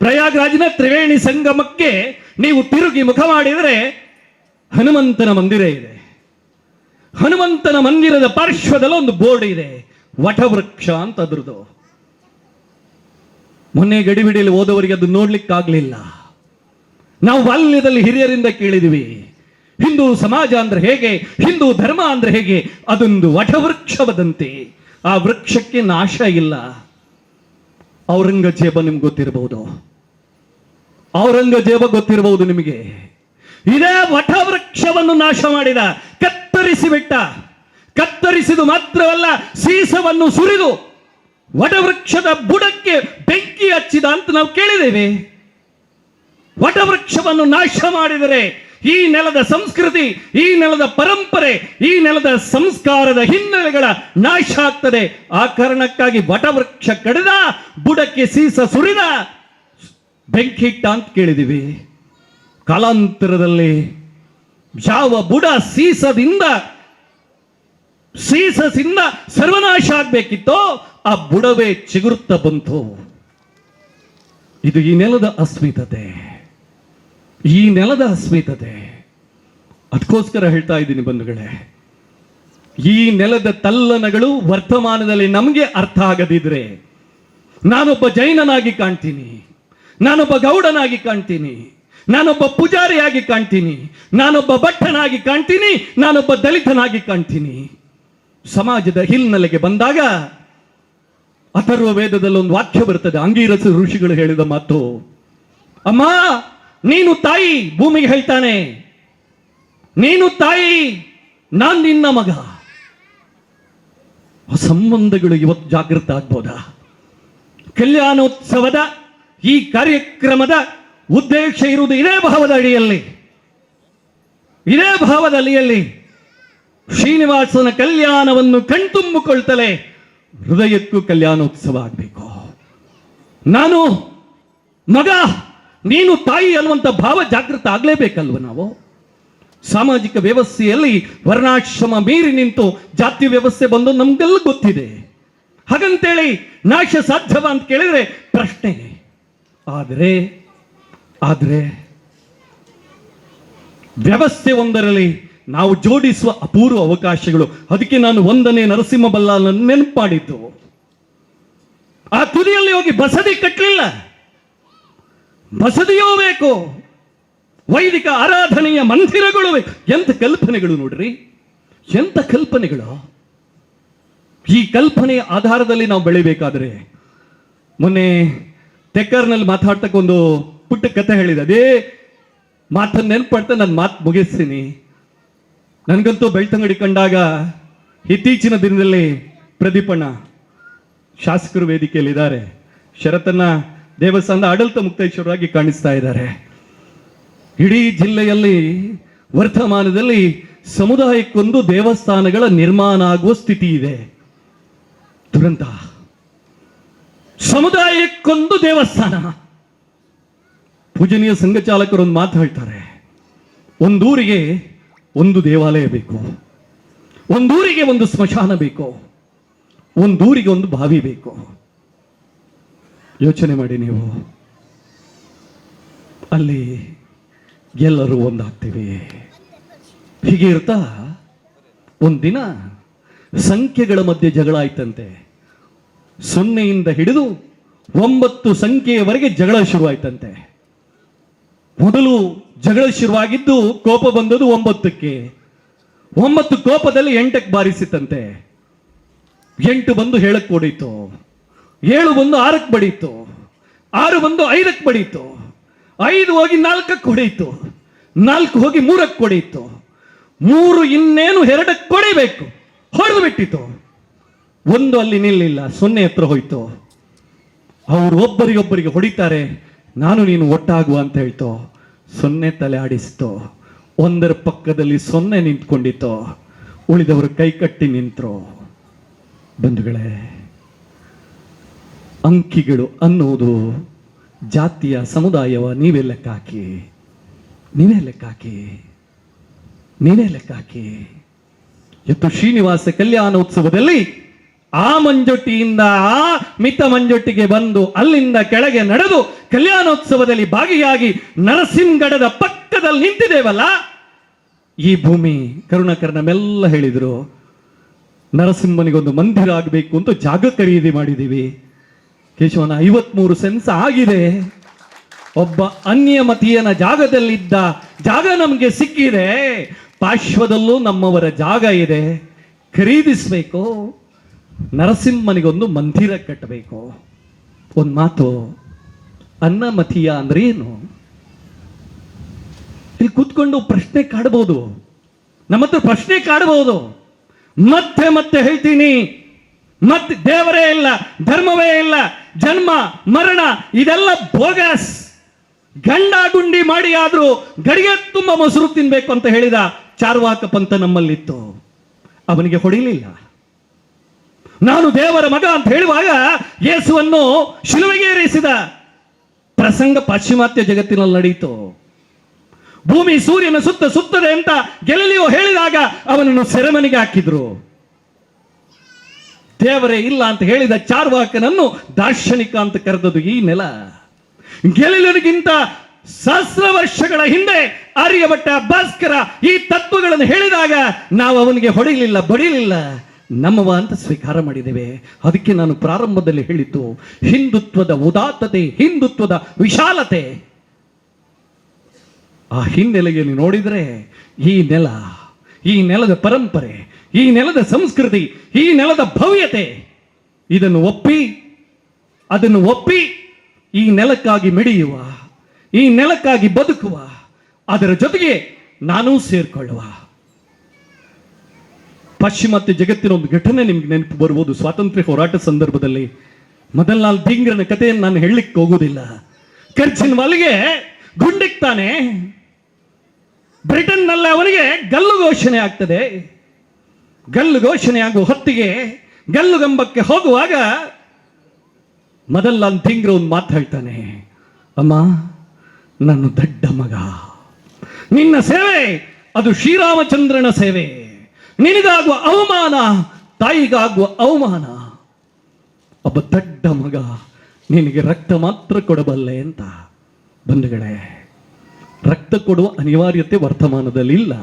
ಪ್ರಯಾಗ್ರಾಜಿನ ತ್ರಿವೇಣಿ ಸಂಗಮಕ್ಕೆ ನೀವು ತಿರುಗಿ ಮುಖ ಮಾಡಿದರೆ ಹನುಮಂತನ ಮಂದಿರ ಇದೆ. ಹನುಮಂತನ ಮಂದಿರದ ಪಾರ್ಶ್ವದಲ್ಲಿ ಒಂದು ಬೋರ್ಡ್ ಇದೆ. ವಟವೃಕ್ಷ ಅಂತ ಅದ್ರದು ಮೊನ್ನೆ ಗಡಿಬಿಡಿಯಲ್ಲಿ ಹೋದವರಿಗೆ ಅದು ನೋಡ್ಲಿಕ್ಕಾಗ್ಲಿಲ್ಲ. ನಾವು ಬಾಲ್ಯದಲ್ಲಿ ಹಿರಿಯರಿಂದ ಕೇಳಿದ್ವಿ, ಹಿಂದೂ ಸಮಾಜ ಅಂದ್ರೆ ಹೇಗೆ, ಹಿಂದೂ ಧರ್ಮ ಅಂದ್ರೆ ಹೇಗೆ, ಅದೊಂದು ವಟವೃಕ್ಷವದಂತೆ ಆ ವೃಕ್ಷಕ್ಕೆ ನಾಶ ಇಲ್ಲ. ಔರಂಗಜೇಬ ನಿಮ್ಗೆ ಗೊತ್ತಿರಬಹುದು ಔರಂಗಜೇಬ ಗೊತ್ತಿರಬಹುದು ನಿಮಗೆ. ಇದೇ ವಟವೃಕ್ಷವನ್ನು ನಾಶ ಮಾಡಿದ ಕತ್ತರಿಸಿ ಬಿಟ್ಟ ಕತ್ತರಿಸಿದು ಮಾತ್ರವಲ್ಲ, ಸೀಸವನ್ನು ಸುರಿದು ವಟವೃಕ್ಷದ ಬುಡಕ್ಕೆ ಬೆಂಕಿ ಹಚ್ಚಿದ ಅಂತ ನಾವು ಕೇಳಿದ್ದೇವೆ. ವಟವೃಕ್ಷವನ್ನು ನಾಶ ಮಾಡಿದರೆ ಈ ನೆಲದ ಸಂಸ್ಕೃತಿ, ಈ ನೆಲದ ಪರಂಪರೆ, ಈ ನೆಲದ ಸಂಸ್ಕಾರದ ಹಿನ್ನೆಲೆಗಳ ನಾಶ ಆಗ್ತದೆ. ಆ ಕಾರಣಕ್ಕಾಗಿ ವಟವೃಕ್ಷ ಕಡಿದ, ಬುಡಕ್ಕೆ ಸೀಸ ಸುರಿದ ಬೆಂಕಿ ಇಟ್ಟ ಅಂತ ಕೇಳಿದಿವಿ. ಕಾಲಾಂತರದಲ್ಲಿ ಯಾವ ಬುಡ ಸೀಸದಿಂದ ಸೀಸದಿಂದ ಸರ್ವನಾಶ ಆಗ್ಬೇಕಿತ್ತೋ ಆ ಬುಡವೇ ಚಿಗುರುತ್ತ ಬಂತು. ಇದು ಈ ನೆಲದ ಅಸ್ಮಿತತೆ. ಈ ನೆಲದ ಅಸ್ಮಿತತೆ. ಅದಕ್ಕೋಸ್ಕರ ಹೇಳ್ತಾ ಇದ್ದೀನಿ ಬಂಧುಗಳೇ, ಈ ನೆಲದ ತಲ್ಲನಗಳು ವರ್ತಮಾನದಲ್ಲಿ ನಮಗೆ ಅರ್ಥ ಆಗದಿದ್ರೆ ನಾನೊಬ್ಬ ಜೈನನಾಗಿ ಕಾಣ್ತೀನಿ. ನಾನೊಬ್ಬ ಗೌಡನಾಗಿ ಕಾಣ್ತೀನಿ, ನಾನೊಬ್ಬ ಪೂಜಾರಿಯಾಗಿ ಕಾಣ್ತೀನಿ, ನಾನೊಬ್ಬ ಭಟ್ಟನಾಗಿ ಕಾಣ್ತೀನಿ, ನಾನೊಬ್ಬ ದಲಿತನಾಗಿ ಕಾಣ್ತೀನಿ. ಸಮಾಜದ ಹಿನ್ನೆಲೆಗೆ ಬಂದಾಗ ಅಥರ್ವ ವೇದದಲ್ಲಿ ಒಂದು ವಾಕ್ಯ ಬರ್ತದೆ, ಅಂಗೀರಸ ಋಷಿಗಳು ಹೇಳಿದ ಮಾತು. ಅಮ್ಮ, ನೀನು ತಾಯಿ, ಭೂಮಿಗೆ ಹೇಳ್ತಾನೆ. ನೀನು ತಾಯಿ, ನಾನ್ ನಿನ್ನ ಮಗ. ಸಂಬಂಧಗಳು ಇವತ್ತು ಜಾಗೃತ ಆಗ್ಬೋದ? ಕಲ್ಯಾಣೋತ್ಸವದ ಈ ಕಾರ್ಯಕ್ರಮದ ಉದ್ದೇಶ ಇರುವುದು ಇದೇ ಭಾವದ ಅಡಿಯಲ್ಲಿ. ಇದೇ ಭಾವದ ಅಡಿಯಲ್ಲಿ ಶ್ರೀನಿವಾಸನ ಕಲ್ಯಾಣವನ್ನು ಕಣ್ತುಂಬಿಕೊಳ್ತಲೇ ಹೃದಯಕ್ಕೂ ಕಲ್ಯಾಣೋತ್ಸವ ಆಗಬೇಕು. ನಾನು ಮಗ, ನೀನು ತಾಯಿ ಅನ್ನುವಂಥ ಭಾವ ಜಾಗೃತ ಆಗಲೇಬೇಕಲ್ವ ನಾವು? ಸಾಮಾಜಿಕ ವ್ಯವಸ್ಥೆಯಲ್ಲಿ ವರ್ಣಾಶ್ರಮ ಮೀರಿ ನಿಂತು ಜಾತಿ ವ್ಯವಸ್ಥೆ ಬಂದು ನಮಗೆಲ್ಲ ಗೊತ್ತಿದೆ. ಹಾಗಂತೇಳಿ ನಾಶ ಸಾಧ್ಯವ ಅಂತ ಕೇಳಿದ್ರೆ ಪ್ರಶ್ನೆ ಆದರೆ ಆದರೆ ವ್ಯವಸ್ಥೆ ಒಂದರಲ್ಲಿ ನಾವು ಜೋಡಿಸುವ ಅಪೂರ್ವ ಅವಕಾಶಗಳು. ಅದಕ್ಕೆ ನಾನು ಒಂದನೇ ನರಸಿಂಹ ಬಲ್ಲಾಲ್ ನೆನಪು ಮಾಡಿದ್ದು ಆ ತುದಿಯಲ್ಲಿ ಹೋಗಿ ಬಸದಿ ಕಟ್ಟಲಿಲ್ಲ. ಬಸದಿಯೂ ಬೇಕು. ವೈದಿಕ ಆರಾಧನೆಯ ಮಂದಿರಗಳು ಬೇಕು. ಎಂತ ಕಲ್ಪನೆಗಳು ನೋಡ್ರಿ. ಎಂಥ ಕಲ್ಪನೆಗಳು. ಈ ಕಲ್ಪನೆಯ ಆಧಾರದಲ್ಲಿ ನಾವು ಬೆಳಿಬೇಕಾದ್ರೆ ಮೊನ್ನೆ ತೆಕ್ಕರ್ನಲ್ಲಿ ಮಾತಾಡ್ತಕ್ಕೊಂದು ಪುಟ್ಟ ಕಥೆ ಹೇಳಿದೆ ಅದೇ ಮಾತನ್ನು ನೆನ್ಪಡ್ತಾ ನಾನು ಮಾತು ಮುಗಿಸ್ತೀನಿ ನನಗಂತೂ ಬೆಳ್ತಂಗಡಿ ಕಂಡಾಗ ಇತ್ತೀಚಿನ ದಿನದಲ್ಲಿ ಪ್ರದೀಪಣ್ಣ ಶಾಸಕರು ವೇದಿಕೆಯಲ್ಲಿದ್ದಾರೆ ಶರತನ್ನ ದೇವಸ್ಥಾನದ ಆಡಳಿತ ಮುಕ್ತೇಶ್ವರರಾಗಿ ಕಾಣಿಸ್ತಾ ಇದ್ದಾರೆ ಇಡೀ ಜಿಲ್ಲೆಯಲ್ಲಿ ವರ್ತಮಾನದಲ್ಲಿ ಸಮುದಾಯಕ್ಕೊಂದು ದೇವಸ್ಥಾನಗಳ ನಿರ್ಮಾಣ ಆಗುವ ಸ್ಥಿತಿ ಇದೆ ದುರಂತ ಸಮುದಾಯಕ್ಕೊಂದು ದೇವಸ್ಥಾನ. ಪೂಜನೀಯ ಸಂಘಚಾಲಕರು ಒಂದು ಮಾತು ಹೇಳ್ತಾರೆ. ಒಂದೂರಿಗೆ ಒಂದು ದೇವಾಲಯ ಬೇಕು. ಒಂದೂರಿಗೆ ಒಂದು ಸ್ಮಶಾನ ಬೇಕು. ಒಂದೂರಿಗೆ ಒಂದು ಬಾವಿ ಬೇಕು. ಯೋಚನೆ ಮಾಡಿ ನೀವು. ಅಲ್ಲಿ ಎಲ್ಲರೂ ಒಂದಾಗ್ತೀವಿ. ಹೀಗೆ ಇರ್ತಾ ಒಂದಿನ ಸಂಖ್ಯೆಗಳ ಮಧ್ಯೆ ಜಗಳ ಆಯ್ತಂತೆ. ಸೊನ್ನೆಯಿಂದ ಹಿಡಿದು ಒಂಬತ್ತು ಸಂಖ್ಯೆಯವರೆಗೆ ಜಗಳ ಶುರುವಾಯ್ತಂತೆ. ಮೊದಲು ಜಗಳ ಶುರುವಾಗಿದ್ದು ಕೋಪ ಬಂದದ್ದು ಒಂಬತ್ತಕ್ಕೆ. ಒಂಬತ್ತು ಕೋಪದಲ್ಲಿ ಎಂಟಕ್ಕೆ ಬಾರಿಸಿತಂತೆ. ಎಂಟು ಬಂದು ಹೇಳಕ್ ಬಡೀತು ಏಳು ಬಂದು ಆರಕ್ಕೆ ಬಡೀತು. ಆರು ಬಂದು ಐದಕ್ಕೆ ಬಡೀತು. ಐದು ಹೋಗಿ ನಾಲ್ಕಕ್ಕೆ ಹೊಡೆಯಿತು ನಾಲ್ಕು ಹೋಗಿ ಮೂರಕ್ಕೆ ಹೊಡೆಯಿತು ಮೂರು ಇನ್ನೇನು ಎರಡಕ್ಕೆ ಕೊಡಿಬೇಕು ಹೊಡೆದು ಬಿಟ್ಟಿತು. ಒಂದು ಅಲ್ಲಿ ನಿಲ್ಲಿಲ್ಲ, ಸೊನ್ನೆ ಹತ್ರ ಹೋಯ್ತು. ಅವರು ಒಬ್ಬರಿಗೊಬ್ಬರಿಗೆ ಹೊಡಿತಾರೆ, ನಾನು ನೀನು ಒಟ್ಟಾಗುವ ಅಂತ ಹೇಳ್ತು. ಸೊನ್ನೆ ತಲೆ ಆಡಿಸ್ತು. ಒಂದರ ಪಕ್ಕದಲ್ಲಿ ಸೊನ್ನೆ ನಿಂತ್ಕೊಂಡಿತ್ತು. ಉಳಿದವರು ಕೈ ಕಟ್ಟಿ ನಿಂತರು. ಬಂಧುಗಳೇ, ಅಂಕಿಗಳು ಅನ್ನುವುದು ಜಾತಿಯ ಸಮುದಾಯವ ನೀವೇ ಲೆಕ್ಕ ಹಾಕಿ. ನೀವೇ ಲೆಕ್ಕ ಹಾಕಿ. ನೀವೇ ಲೆಕ್ಕ ಹಾಕಿ. ಇವತ್ತು ಶ್ರೀನಿವಾಸ ಕಲ್ಯಾಣೋತ್ಸವದಲ್ಲಿ ಆ ಮಂಜೊಟ್ಟಿಯಿಂದ ಆ ಮಿತ ಮಂಜೊಟ್ಟಿಗೆ ಬಂದು ಅಲ್ಲಿಂದ ಕೆಳಗೆ ನಡೆದು ಕಲ್ಯಾಣೋತ್ಸವದಲ್ಲಿ ಭಾಗಿಯಾಗಿ ನರಸಿಂಹಗಡದ ಪಕ್ಕದಲ್ಲಿ ನಿಂತಿದ್ದೇವಲ್ಲ? ಈ ಭೂಮಿ ಕರುಣಾಕರ್ ನಮ್ಮೆಲ್ಲ ಹೇಳಿದ್ರು, ನರಸಿಂಹನಿಗೊಂದು ಮಂದಿರ ಆಗಬೇಕು ಅಂತ ಜಾಗ ಖರೀದಿ ಮಾಡಿದ್ದೀವಿ. ಕೇಶವನ ಐವತ್ಮೂರು ಸೆನ್ಸ್ ಆಗಿದೆ. ಒಬ್ಬ ಅನ್ಯ ಮತೀಯನ ಜಾಗದಲ್ಲಿದ್ದ ಜಾಗ ನಮಗೆ ಸಿಕ್ಕಿದೆ. ಪಾರ್ಶ್ವದಲ್ಲೂ ನಮ್ಮವರ ಜಾಗ ಇದೆ. ಖರೀದಿಸಬೇಕು. ನರಸಿಂಹನಿಗೊಂದು ಮಂದಿರ ಕಟ್ಟಬೇಕು. ಒಂದು ಮಾತು ಅನ್ನಮತೀಯ ಅಂದ್ರೆ ಏನು? ಇಲ್ಲಿ ಕೂತ್ಕೊಂಡು ಪ್ರಶ್ನೆ ಕಾಡಬಹುದು ನಮ್ಮ ಹತ್ರ ಪ್ರಶ್ನೆ ಕಾಡಬಹುದು ಮತ್ತೆ ಮತ್ತೆ ಹೇಳ್ತೀನಿ. ಮತ್ತೆ ದೇವರೇ ಇಲ್ಲ, ಧರ್ಮವೇ ಇಲ್ಲ, ಜನ್ಮ, ಮರಣ, ಇದೆಲ್ಲ ಬೋಗಸ್. ಗಂಡ ಗುಂಡಿ ಮಾಡಿ ಆದ್ರೂ ಗಡಿಗೆ ತುಂಬ ಮೊಸರು ತಿನ್ಬೇಕು ಅಂತ ಹೇಳಿದ ಚಾರ್ವಾಕ ಪಂಥ ನಮ್ಮಲ್ಲಿತ್ತು. ಅವನಿಗೆ ಹೊಡಿಲಿಲ್ಲ. ನಾನು ದೇವರ ಮಗ ಅಂತ ಹೇಳುವಾಗ ಯೇಸುವನ್ನು ಶಿಲುವೆಗೆ ಏರಿಸಿದ ಪ್ರಸಂಗ ಪಾಶ್ಚಿಮಾತ್ಯ ಜಗತ್ತಿನಲ್ಲಿ ನಡೆಯಿತು. ಭೂಮಿ ಸೂರ್ಯನ ಸುತ್ತ ಸುತ್ತದೆ ಅಂತ ಗೆಲಲಿಯೋ ಹೇಳಿದಾಗ ಅವನನ್ನು ಸೆರೆಮನೆಗೆ ಹಾಕಿದ್ರು. ದೇವರೇ ಇಲ್ಲ ಅಂತ ಹೇಳಿದ ಚಾರ್ವಾಕನನ್ನು ದಾರ್ಶನಿಕ ಅಂತ ಕರೆದದು ಈ ನೆಲ. ಗೆಲಲಿಯನಿಗಿಂತ ಸಹಸ್ರ ವರ್ಷಗಳ ಹಿಂದೆ ಆರ್ಯಭಟ್ಟ ಭಾಸ್ಕರ ಈ ತತ್ವಗಳನ್ನು ಹೇಳಿದಾಗ ನಾವು ಅವನಿಗೆ ಹೊಡೆಯಲಿಲ್ಲ ಬಡಿಲಿಲ್ಲ ನಮ್ಮವ ಅಂತ ಸ್ವೀಕಾರ ಮಾಡಿದ್ದೇವೆ. ಅದಕ್ಕೆ ನಾನು ಪ್ರಾರಂಭದಲ್ಲಿ ಹೇಳಿದ್ದು, ಹಿಂದುತ್ವದ ಉದಾತ್ತತೆ, ಹಿಂದುತ್ವದ ವಿಶಾಲತೆ. ಆ ಹಿನ್ನೆಲೆಯಲ್ಲಿ ನೋಡಿದರೆ, ಈ ನೆಲ, ಈ ನೆಲದ ಪರಂಪರೆ, ಈ ನೆಲದ ಸಂಸ್ಕೃತಿ, ಈ ನೆಲದ ಭವ್ಯತೆ, ಇದನ್ನು ಒಪ್ಪಿ, ಅದನ್ನು ಒಪ್ಪಿ, ಈ ನೆಲಕ್ಕಾಗಿ ಮಿಡಿಯುವ, ಈ ನೆಲಕ್ಕಾಗಿ ಬದುಕುವ, ಅದರ ಜೊತೆಗೆ ನಾನೂ ಸೇರ್ಕೊಳ್ಳುವ. ಪಾಶ್ಚಿಮಾತ್ಯ ಜಗತ್ತಿನ ಒಂದು ಘಟನೆ ನಿಮ್ಗೆ ನೆನಪು ಬರ್ಬೋದು. ಸ್ವಾತಂತ್ರ್ಯ ಹೋರಾಟ ಸಂದರ್ಭದಲ್ಲಿ ಮದನ್ಲಾಲ್ ದಿಂಗ್ರನ ಕಥೆಯನ್ನು ನಾನು ಹೇಳಲಿಕ್ಕೆ ಹೋಗುವುದಿಲ್ಲ. ಖರ್ಚಿನ ಮಲ್ಲಿಗೆ ಗುಂಡಿಕ್ತಾನೆ ಬ್ರಿಟನ್ನಲ್ಲಿ ಅವನಿಗೆ ಗಲ್ಲು ಘೋಷಣೆ ಆಗ್ತದೆ. ಗಲ್ಲು ಘೋಷಣೆ ಆಗುವ ಹೊತ್ತಿಗೆ ಗಲ್ಲುಗಂಬಕ್ಕೆ ಹೋಗುವಾಗ ಮೊದಲ ತಿಂಗ್ರ ಒಂದು ಮಾತು ಹೇಳ್ತಾನೆ. ಅಮ್ಮ, ನನ್ನ ದೊಡ್ಡ ಮಗ, ನಿನ್ನ ಸೇವೆ ಅದು ಶ್ರೀರಾಮಚಂದ್ರನ ಸೇವೆ. ನಿನಗಾಗುವ ಅವಮಾನ, ತಾಯಿಗಾಗುವ ಅವಮಾನ. ಒಬ್ಬ ದಡ್ಡ ಮಗ ನಿನಗೆ ರಕ್ತ ಮಾತ್ರ ಕೊಡಬಲ್ಲೆ ಅಂತ. ಬಂಧುಗಳೇ, ರಕ್ತ ಕೊಡುವ ಅನಿವಾರ್ಯತೆ ವರ್ತಮಾನದಲ್ಲಿ ಇಲ್ಲ.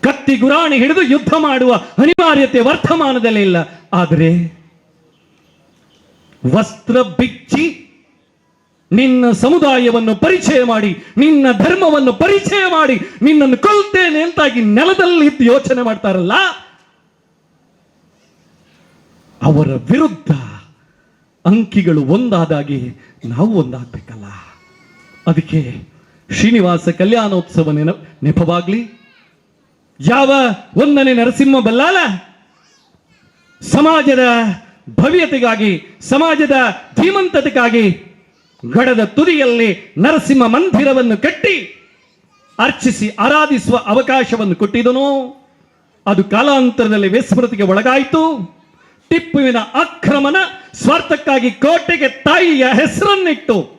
ಕತ್ತಿ ಗುರಾಣಿ ಹಿಡಿದು ಯುದ್ಧ ಮಾಡುವ ಅನಿವಾರ್ಯತೆ ವರ್ತಮಾನದಲ್ಲಿ ಇಲ್ಲ. ಆದರೆ ವಸ್ತ್ರ ಬಿಚ್ಚಿ ನಿನ್ನ ಸಮುದಾಯವನ್ನು ಪರಿಚಯ ಮಾಡಿ, ನಿನ್ನ ಧರ್ಮವನ್ನು ಪರಿಚಯ ಮಾಡಿ, ನಿನ್ನನ್ನು ಕೊಲ್ತೇನೆ ಅಂತಾಗಿ ನೆಲದಲ್ಲಿ ಇದ್ದು ಯೋಚನೆ ಮಾಡ್ತಾರಲ್ಲ? ಅವರ ವಿರುದ್ಧ ಅಂಕಿಗಳು ಒಂದಾದಾಗಿ ನಾವು ಒಂದಾಗಬೇಕಲ್ಲ. ಅದಕ್ಕೆ ಶ್ರೀನಿವಾಸ ಕಲ್ಯಾಣೋತ್ಸವ ನೆನ, ನೆಪವಾಗ್ಲಿ. ಯಾವ ಒಂದನೇ ನರಸಿಂಹ ಬಲ್ಲಾಲ? ಸಮಾಜದ ಭವ್ಯತೆಗಾಗಿ, ಸಮಾಜದ ಧೀಮಂತತೆಗಾಗಿ ಗಡದ ತುದಿಯಲ್ಲಿ ನರಸಿಂಹ ಮಂದಿರವನ್ನು ಕಟ್ಟಿ ಅರ್ಚಿಸಿ ಆರಾಧಿಸುವ ಅವಕಾಶವನ್ನು ಕೊಟ್ಟಿದನು. ಅದು ಕಾಲಾಂತರದಲ್ಲಿ ವಿಸ್ಮೃತಿಗೆ ಒಳಗಾಯಿತು. ಟಿಪ್ಪುವಿನ ಆಕ್ರಮಣ ಸ್ವಾರ್ಥಕ್ಕಾಗಿ ಕೋಟೆಗೆ ತಾಯಿಯ ಹೆಸರನ್ನಿಟ್ಟು.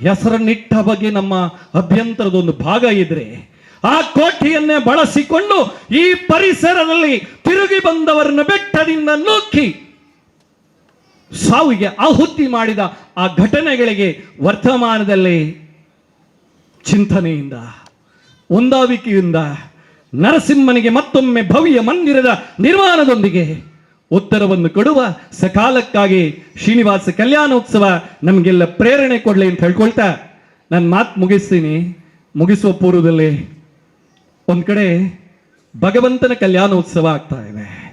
ಹೆಸರನ್ನಿಟ್ಟ ಬಗ್ಗೆ ನಮ್ಮ ಅಭ್ಯಂತರದ ಒಂದು ಭಾಗ ಇದ್ರೆ ಆ ಕೋಟೆಯನ್ನೇ ಬಳಸಿಕೊಂಡು ಈ ಪರಿಸರದಲ್ಲಿ ತಿರುಗಿ ಬಂದವರನ್ನು ಬೆಟ್ಟದಿಂದ ನೂಕಿ ಸಾವಿಗೆ ಆಹುತಿ ಮಾಡಿದ ಆ ಘಟನೆಗಳಿಗೆ ವರ್ತಮಾನದಲ್ಲಿ ಚಿಂತನೆಯಿಂದ ಒಂದಾವಿಕೆಯಿಂದ ನರಸಿಂಹನಿಗೆ ಮತ್ತೊಮ್ಮೆ ಭವ್ಯ ಮಂದಿರದ ನಿರ್ಮಾಣದೊಂದಿಗೆ ಉತ್ತರವನ್ನು ಕೊಡುವ ಸಕಾಲಕ್ಕಾಗಿ ಶ್ರೀನಿವಾಸ ಕಲ್ಯಾಣೋತ್ಸವ ನಮಗೆಲ್ಲ ಪ್ರೇರಣೆ ಕೊಡಲಿ ಅಂತ ಹೇಳ್ಕೊಳ್ತಾ ನಾನು ಮಾತು ಮುಗಿಸ್ತೀನಿ. ಮುಗಿಸುವ ಪೂರ್ವದಲ್ಲಿ ಒಂದು ಕಡೆ ಭಗವಂತನ ಕಲ್ಯಾಣೋತ್ಸವ ಆಗ್ತಾ ಇದೆ.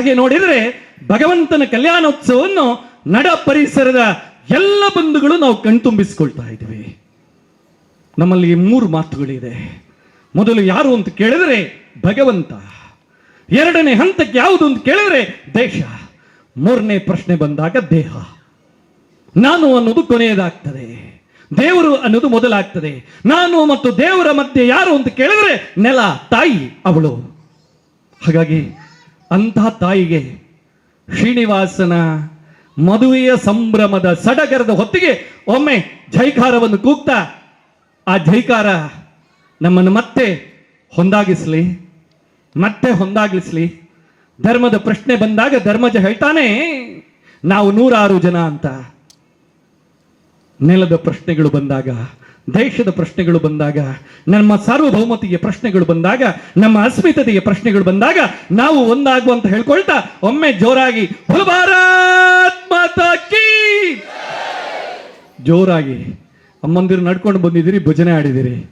ಹಾಗೆ ನೋಡಿದರೆ ಭಗವಂತನ ಕಲ್ಯಾಣೋತ್ಸವವನ್ನು ನಡ ಪರಿಸರದ ಎಲ್ಲ ಬಂಧುಗಳು ನಾವು ಕಣ್ತುಂಬಿಸ್ಕೊಳ್ತಾ ಇದ್ದೀವಿ. ನಮ್ಮಲ್ಲಿ ಮೂರು ಮಾತುಗಳಿದೆ. ಮೊದಲು ಯಾರು ಅಂತ ಕೇಳಿದರೆ ಭಗವಂತ. ಎರಡನೇ ಹಂತಕ್ಕೆ ಯಾವುದು ಅಂತ ಕೇಳಿದರೆ ದೇಶ. ಮೂರನೇ ಪ್ರಶ್ನೆ ಬಂದಾಗ ದೇಹ. ನಾನು ಅನ್ನೋದು ಕೊನೆಯದಾಗ್ತದೆ. ದೇವರು ಅನ್ನೋದು ಮೊದಲಾಗ್ತದೆ. ನಾನು ಮತ್ತು ದೇವರ ಮಧ್ಯೆ ಯಾರು ಅಂತ ಕೇಳಿದರೆ ನೆಲ, ತಾಯಿ, ಅವಳು. ಹಾಗಾಗಿ ಅಂತಹ ತಾಯಿಗೆ ಶ್ರೀನಿವಾಸನ ಮದುವೆಯ ಸಂಭ್ರಮದ ಸಡಗರದ ಹೊತ್ತಿಗೆ ಒಮ್ಮೆ ಜೈಕಾರವನ್ನು ಕೂಗ್ತಾ ಆ ಜೈಕಾರ ನಮ್ಮನ್ನು ಮತ್ತೆ ಹೊಂದಾಗಿಸ್ಲಿ ಮತ್ತೆ ಹೊಂದಾಗಿಸ್ಲಿ. ಧರ್ಮದ ಪ್ರಶ್ನೆ ಬಂದಾಗ ಧರ್ಮಜ ಹೇಳ್ತಾನೆ, ನಾವು ನೂರಾರು ಜನ ಅಂತ. ನೆಲದ ಪ್ರಶ್ನೆಗಳು ಬಂದಾಗ, ದೇಶದ ಪ್ರಶ್ನೆಗಳು ಬಂದಾಗ, ನಮ್ಮ ಸಾರ್ವಭೌಮತೆಯ ಪ್ರಶ್ನೆಗಳು ಬಂದಾಗ, ನಮ್ಮ ಅಸ್ಮಿತತೆಯ ಪ್ರಶ್ನೆಗಳು ಬಂದಾಗ ನಾವು ಒಂದಾಗುವಂತ ಹೇಳ್ಕೊಳ್ತಾ ಒಮ್ಮೆ ಜೋರಾಗಿ "ಬೋಲ್ ಭಾರತ್ ಮಾತಾ ಕೀ! ಜೋರಾಗಿ, ಅಮ್ಮಂದಿರು ನಡ್ಕೊಂಡು ಬಂದಿದ್ದೀರಿ, ಭಜನೆ ಆಡಿದಿರಿ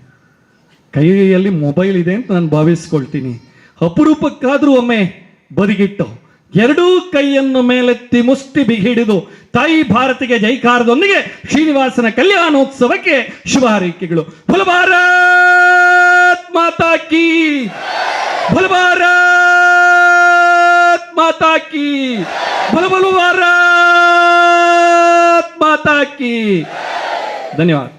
ಕೈಯಲ್ಲಿ ಮೊಬೈಲ್ ಇದೆ ಅಂತ ನಾನು ಭಾವಿಸ್ಕೊಳ್ತೀನಿ. ಅಪರೂಪಕ್ಕಾದರೂ ಒಮ್ಮೆ ಬದಿಗಿಟ್ಟು ಎರಡೂ ಕೈಯನ್ನು ಮೇಲೆತ್ತಿ ಮುಷ್ಟಿ ಬಿಗಿಡಿದು ತಾಯಿ ಭಾರತಿಗೆ ಜೈಕಾರದೊಂದಿಗೆ ಶ್ರೀನಿವಾಸನ ಕಲ್ಯಾಣೋತ್ಸವಕ್ಕೆ ಶುಭ ಹಾರೈಕೆಗಳು. ಬಲ ಭಾರತ್ ಮಾತಾ ಕಿ! ಭಾರತ್ ಮಾತಾ ಕಿ! ಧನ್ಯವಾದ.